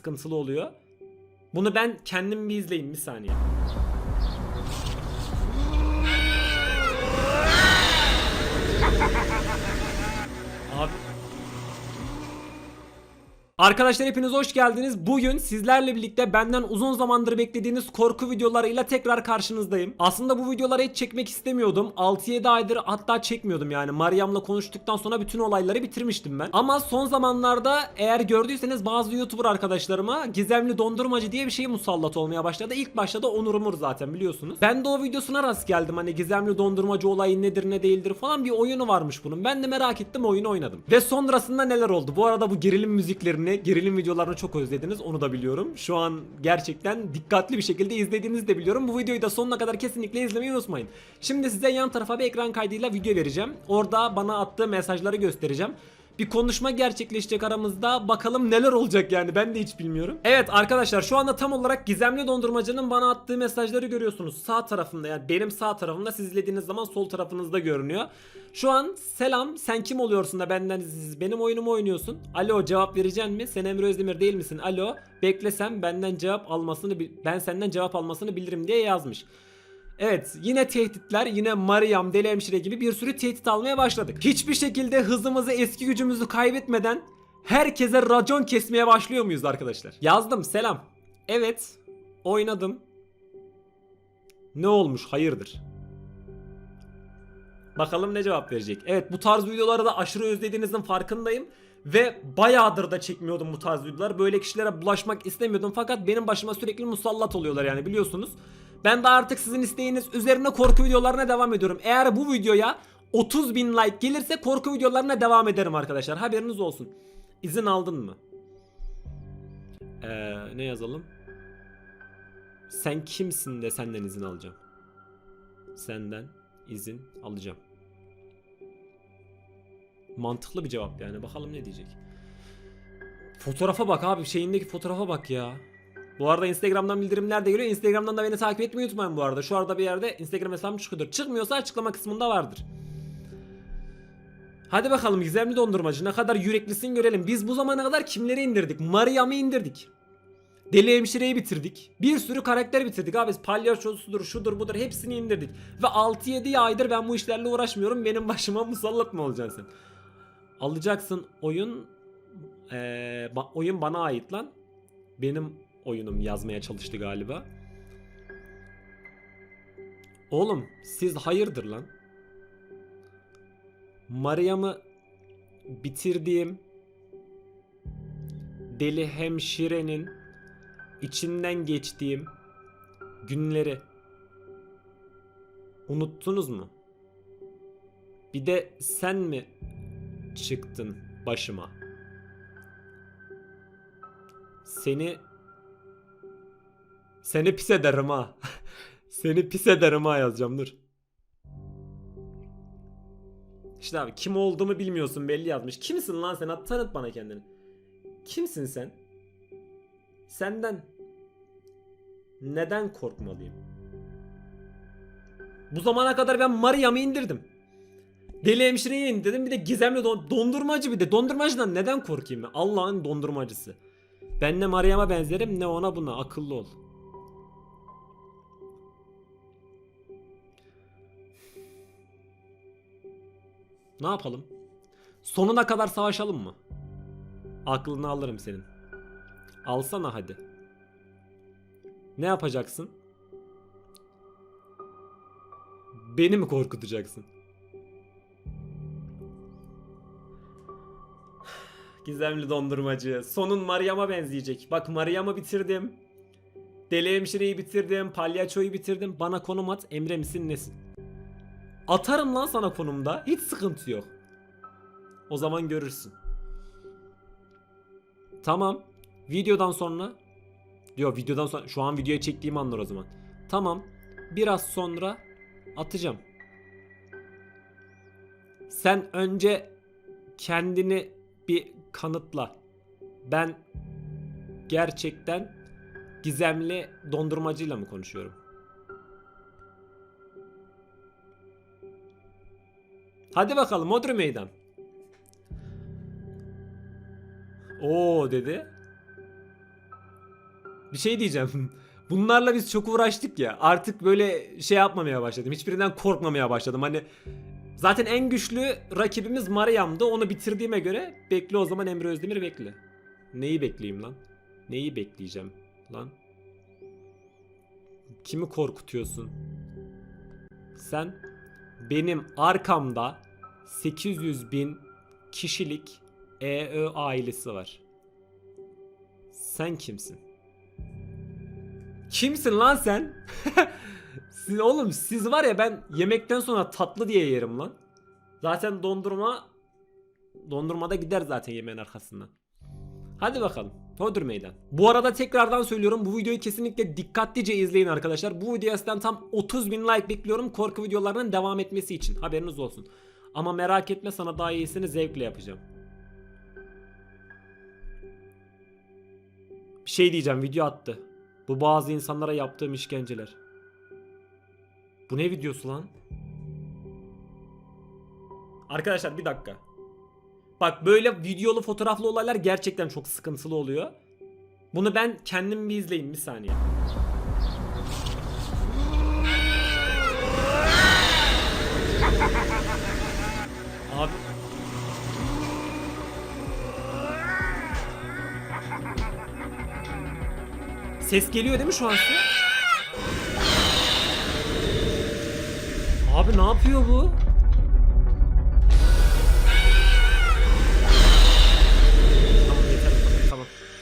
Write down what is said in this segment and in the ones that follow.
sıkıntılı oluyor. Bunu ben kendim bir izleyeyim bir saniye. Abi Arkadaşlar hepiniz hoş geldiniz. Bugün sizlerle birlikte benden uzun zamandır beklediğiniz korku videolarıyla tekrar karşınızdayım. Aslında bu videoları hiç çekmek istemiyordum. 6-7 aydır hatta çekmiyordum yani. Mariam'la konuştuktan sonra bütün olayları bitirmiştim ben. Ama son zamanlarda eğer gördüyseniz bazı YouTuber arkadaşlarıma gizemli dondurmacı diye bir şey musallat olmaya başladı. İlk başta da Onur Umur zaten biliyorsunuz. Ben de o videosuna rast geldim. Hani gizemli dondurmacı olayı nedir ne değildir falan bir oyunu varmış bunun. Ben de merak ettim oyunu oynadım. Ve sonrasında neler oldu? Bu arada bu gerilim müziklerini, gerilim videolarını çok özlediniz. Onu da biliyorum. Şu an gerçekten dikkatli bir şekilde izlediğinizi de biliyorum. Bu videoyu da sonuna kadar kesinlikle izlemeyi unutmayın. Şimdi size yan tarafa bir ekran kaydıyla video vereceğim. Orada bana attığı mesajları göstereceğim. Bir konuşma gerçekleşecek aramızda. Bakalım neler olacak yani ben de hiç bilmiyorum. Evet arkadaşlar şu anda tam olarak gizemli dondurmacının bana attığı mesajları görüyorsunuz. Sağ tarafında yani benim sağ tarafımda siz izlediğiniz zaman sol tarafınızda görünüyor. Şu an selam sen kim oluyorsun da benden siz benim oyunumu oynuyorsun. Alo cevap vereceksin mi? Sen Emre Özdemir değil misin? Alo beklesem benden cevap almasını ben senden cevap almasını bilirim diye yazmış. Evet yine tehditler yine Mariam deli hemşire gibi bir sürü tehdit almaya başladık. Hiçbir şekilde hızımızı eski gücümüzü kaybetmeden herkese racon kesmeye başlıyor muyuz arkadaşlar? Yazdım selam. Evet oynadım. Ne olmuş hayırdır? Bakalım ne cevap verecek. Evet bu tarz videoları da aşırı özlediğinizin farkındayım. Ve bayağıdır da çekmiyordum bu tarz videolar. Böyle kişilere bulaşmak istemiyordum. Fakat benim başıma sürekli musallat oluyorlar yani biliyorsunuz. Ben de artık sizin isteğiniz üzerine korku videolarına devam ediyorum. Eğer bu videoya 30 bin like gelirse korku videolarına devam ederim arkadaşlar. Haberiniz olsun. İzin aldın mı? Ee, ne yazalım? Sen kimsin de senden izin alacağım. Senden izin alacağım. Mantıklı bir cevap yani. Bakalım ne diyecek. Fotoğrafa bak abi. Şeyindeki fotoğrafa bak ya. Bu arada Instagram'dan bildirimler de geliyor. Instagram'dan da beni takip etmeyi unutmayın bu arada. Şu arada bir yerde Instagram hesabım çıkıyordur. Çıkmıyorsa açıklama kısmında vardır. Hadi bakalım gizemli dondurmacı ne kadar yüreklisin görelim. Biz bu zamana kadar kimleri indirdik? Mariam'ı indirdik. Deli hemşireyi bitirdik. Bir sürü karakter bitirdik abi. Palyaçosudur, şudur budur hepsini indirdik. Ve 6-7 aydır ben bu işlerle uğraşmıyorum. Benim başıma musallat mı olacaksın sen? Alacaksın oyun ee, oyun bana ait lan. Benim oyunum yazmaya çalıştı galiba. Oğlum siz hayırdır lan? Mariam'ı bitirdiğim deli hemşirenin içinden geçtiğim günleri unuttunuz mu? Bir de sen mi çıktın başıma? Seni seni pis ederim ha. seni pis ederim ha yazacağım dur. İşte abi kim olduğumu bilmiyorsun belli yazmış. Kimsin lan sen? Tanıt bana kendini. Kimsin sen? Senden neden korkmalıyım? Bu zamana kadar ben Mariam'ı indirdim. Deli hemşireyi indirdim. Bir de gizemli don- dondurmacı bir de. Dondurmacıdan neden korkayım? Allah'ın dondurmacısı. Ben ne Mariam'a benzerim ne ona buna. Akıllı ol. Ne yapalım? Sonuna kadar savaşalım mı? Aklını alırım senin. Alsana hadi. Ne yapacaksın? Beni mi korkutacaksın? Gizemli dondurmacı. Sonun Mariam'a benzeyecek. Bak Mariam'ı bitirdim. Deli hemşireyi bitirdim. Palyaçoyu bitirdim. Bana konum at. Emre misin nesin? Atarım lan sana konumda. Hiç sıkıntı yok. O zaman görürsün. Tamam. Videodan sonra Diyor videodan sonra şu an videoya çektiğim anlar o zaman. Tamam. Biraz sonra atacağım. Sen önce kendini bir kanıtla. Ben gerçekten gizemli dondurmacıyla mı konuşuyorum? Hadi bakalım Odri meydan. Oo dedi. Bir şey diyeceğim. Bunlarla biz çok uğraştık ya. Artık böyle şey yapmamaya başladım. Hiçbirinden korkmamaya başladım. Hani zaten en güçlü rakibimiz Mariam'dı. Onu bitirdiğime göre bekle o zaman Emre Özdemir bekle. Neyi bekleyeyim lan? Neyi bekleyeceğim lan? Kimi korkutuyorsun? Sen benim arkamda 800 bin kişilik EÖ ailesi var. Sen kimsin? Kimsin lan sen? siz, oğlum siz var ya ben yemekten sonra tatlı diye yerim lan. Zaten dondurma dondurmada gider zaten yemeğin arkasından. Hadi bakalım. Hodür meydan. Bu arada tekrardan söylüyorum bu videoyu kesinlikle dikkatlice izleyin arkadaşlar. Bu videoya sizden tam 30 bin like bekliyorum korku videolarının devam etmesi için. Haberiniz olsun. Ama merak etme sana daha iyisini zevkle yapacağım. Bir şey diyeceğim video attı. Bu bazı insanlara yaptığım işkenceler. Bu ne videosu lan? Arkadaşlar bir dakika. Bak böyle videolu fotoğraflı olaylar gerçekten çok sıkıntılı oluyor. Bunu ben kendim bir izleyeyim bir saniye. Abi Ses geliyor değil mi şu an size? Abi ne yapıyor bu?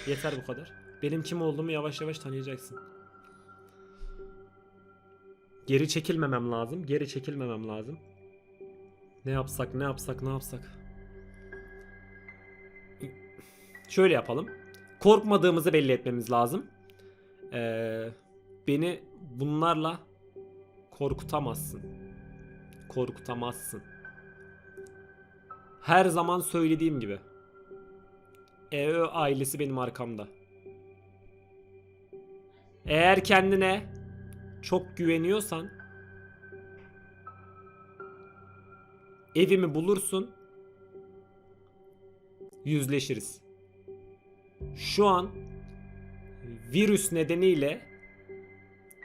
Yeter bu kadar. Benim kim olduğumu yavaş yavaş tanıyacaksın. Geri çekilmemem lazım. Geri çekilmemem lazım. Ne yapsak, ne yapsak, ne yapsak? Şöyle yapalım. Korkmadığımızı belli etmemiz lazım. Ee, beni bunlarla korkutamazsın. Korkutamazsın. Her zaman söylediğim gibi. EÖ ailesi benim arkamda. Eğer kendine çok güveniyorsan evimi bulursun yüzleşiriz. Şu an virüs nedeniyle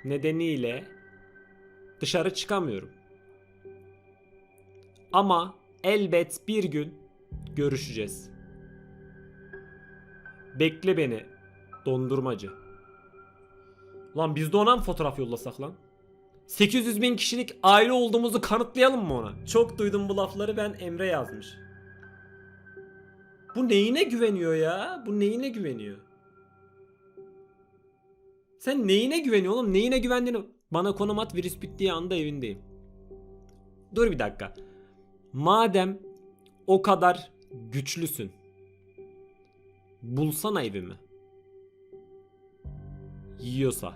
nedeniyle dışarı çıkamıyorum. Ama elbet bir gün görüşeceğiz. Bekle beni dondurmacı. Lan biz de ona mı fotoğraf yollasak lan? 800 bin kişilik aile olduğumuzu kanıtlayalım mı ona? Çok duydum bu lafları ben Emre yazmış. Bu neyine güveniyor ya? Bu neyine güveniyor? Sen neyine güveniyorsun oğlum? Neyine güvendiğini... Bana konum at virüs bittiği anda evindeyim. Dur bir dakika. Madem o kadar güçlüsün. Bulsana evimi. Yiyorsa.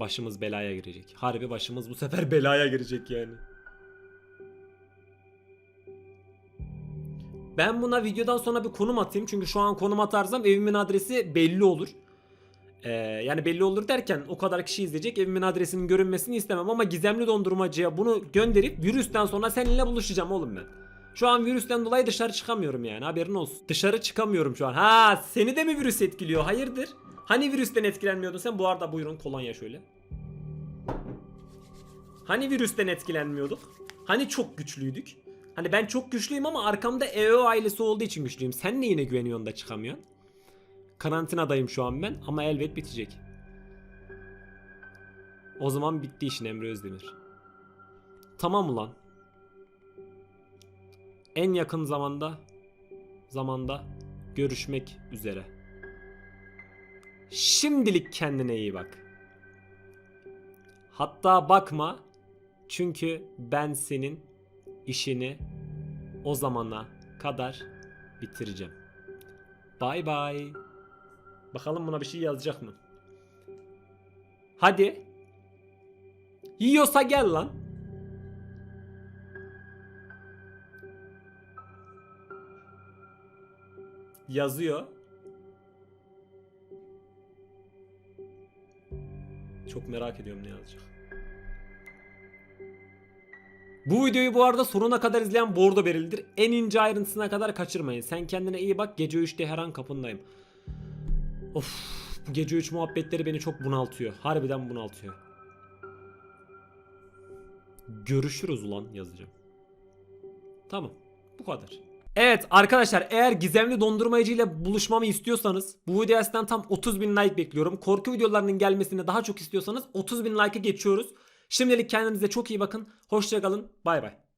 Başımız belaya girecek. Harbi başımız bu sefer belaya girecek yani. Ben buna videodan sonra bir konum atayım. Çünkü şu an konum atarsam evimin adresi belli olur. Ee, yani belli olur derken o kadar kişi izleyecek evimin adresinin görünmesini istemem ama gizemli dondurmacıya bunu gönderip virüsten sonra seninle buluşacağım oğlum ben. Şu an virüsten dolayı dışarı çıkamıyorum yani haberin olsun. Dışarı çıkamıyorum şu an. Ha seni de mi virüs etkiliyor? Hayırdır? Hani virüsten etkilenmiyordun sen? Bu arada buyurun kolonya şöyle. Hani virüsten etkilenmiyorduk? Hani çok güçlüydük? Hani ben çok güçlüyüm ama arkamda EO ailesi olduğu için güçlüyüm. Sen neyine güveniyorsun da çıkamıyorsun? Karantinadayım şu an ben ama elbet bitecek. O zaman bitti işin Emre Özdemir. Tamam ulan. En yakın zamanda zamanda görüşmek üzere. Şimdilik kendine iyi bak. Hatta bakma çünkü ben senin işini o zamana kadar bitireceğim. Bay bay. Bakalım buna bir şey yazacak mı? Hadi. Yiyorsa gel lan. Yazıyor. Çok merak ediyorum ne yazacak. Bu videoyu bu arada sonuna kadar izleyen bordo verildir. En ince ayrıntısına kadar kaçırmayın. Sen kendine iyi bak. Gece 3'te her an kapındayım. Of bu gece 3 muhabbetleri beni çok bunaltıyor. Harbiden bunaltıyor. Görüşürüz ulan yazacağım. Tamam. Bu kadar. Evet arkadaşlar eğer gizemli dondurmacı ile buluşmamı istiyorsanız bu videoya aslında tam 30 bin like bekliyorum. Korku videolarının gelmesini daha çok istiyorsanız 30 bin like'ı geçiyoruz. Şimdilik kendinize çok iyi bakın. Hoşçakalın. Bay bay.